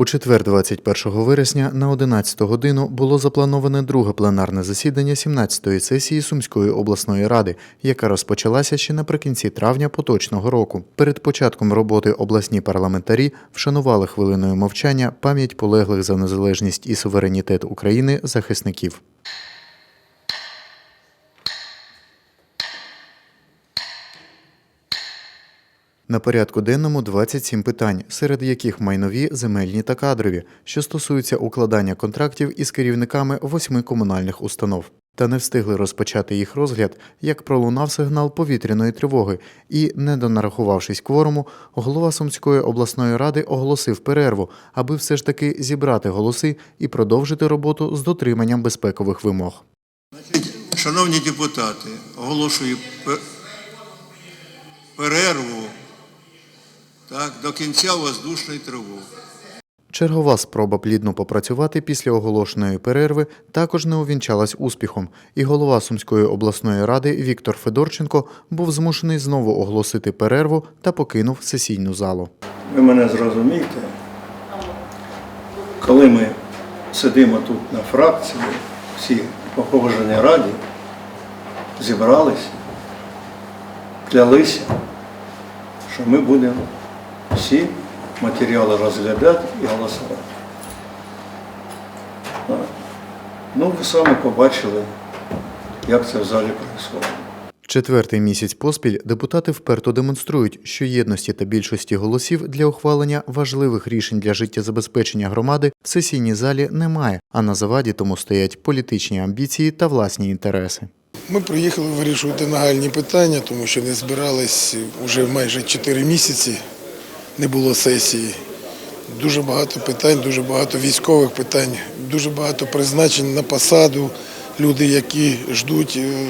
У четвер, 21 вересня, на 11 годину було заплановане друге пленарне засідання 17-ї сесії Сумської обласної ради, яка розпочалася ще наприкінці травня поточного року. Перед початком роботи обласні парламентарі вшанували хвилиною мовчання пам'ять полеглих за незалежність і суверенітет України захисників. На порядку денному 27 питань, серед яких майнові, земельні та кадрові, що стосуються укладання контрактів із керівниками восьми комунальних установ. Та не встигли розпочати їх розгляд, як пролунав сигнал повітряної тривоги, і, не донарахувавшись кворуму, голова Сумської обласної ради оголосив перерву, аби все ж таки зібрати голоси і продовжити роботу з дотриманням безпекових вимог. Шановні депутати, оголошую пе- перерву до кінця воздушної тривоги. Чергова спроба плідно попрацювати після оголошеної перерви також не увінчалась успіхом, і голова Сумської обласної ради Віктор Федорченко був змушений знову оголосити перерву та покинув сесійну залу. Ви мене зрозумієте, коли ми сидимо тут на фракції, всі по положеній раді, зібралися, клялися, що ми будемо всі матеріали розглядати і голосувати. Так. Ну, ви самі побачили, як це в залі відбувається. Четвертий місяць поспіль депутати вперто демонструють, що єдності та більшості голосів для ухвалення важливих рішень для життєзабезпечення громади в сесійній залі немає, а на заваді тому стоять політичні амбіції та власні інтереси. Ми приїхали вирішувати нагальні питання, тому що не збирались вже майже 4 місяці, не було сесії. Дуже багато питань, дуже багато військових питань, дуже багато призначень на посаду, люди, які ждуть е,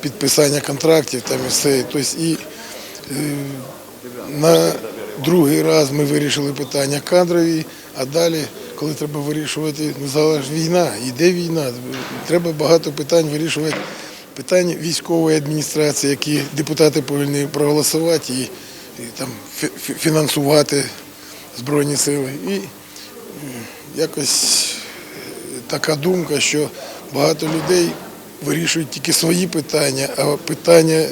підписання контрактів там і все. Тобто і е, на другий раз ми вирішили питання кадрові, а далі, коли треба вирішувати, ну зараз війна, йде війна, треба багато питань вирішувати. Питань військової адміністрації, які депутати повинні проголосувати і, і там фі- фі- фінансувати Збройні сили. І е, якось е, така думка, що багато людей вирішують тільки свої питання, а питання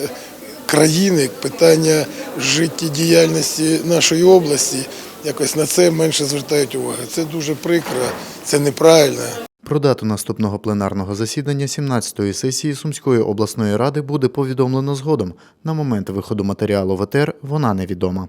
країни, питання життєдіяльності нашої області, якось на це менше звертають увагу. Це дуже прикро, це неправильно. Про дату наступного пленарного засідання 17-ї сесії Сумської обласної ради буде повідомлено згодом. На момент виходу матеріалу в ЕТР вона невідома.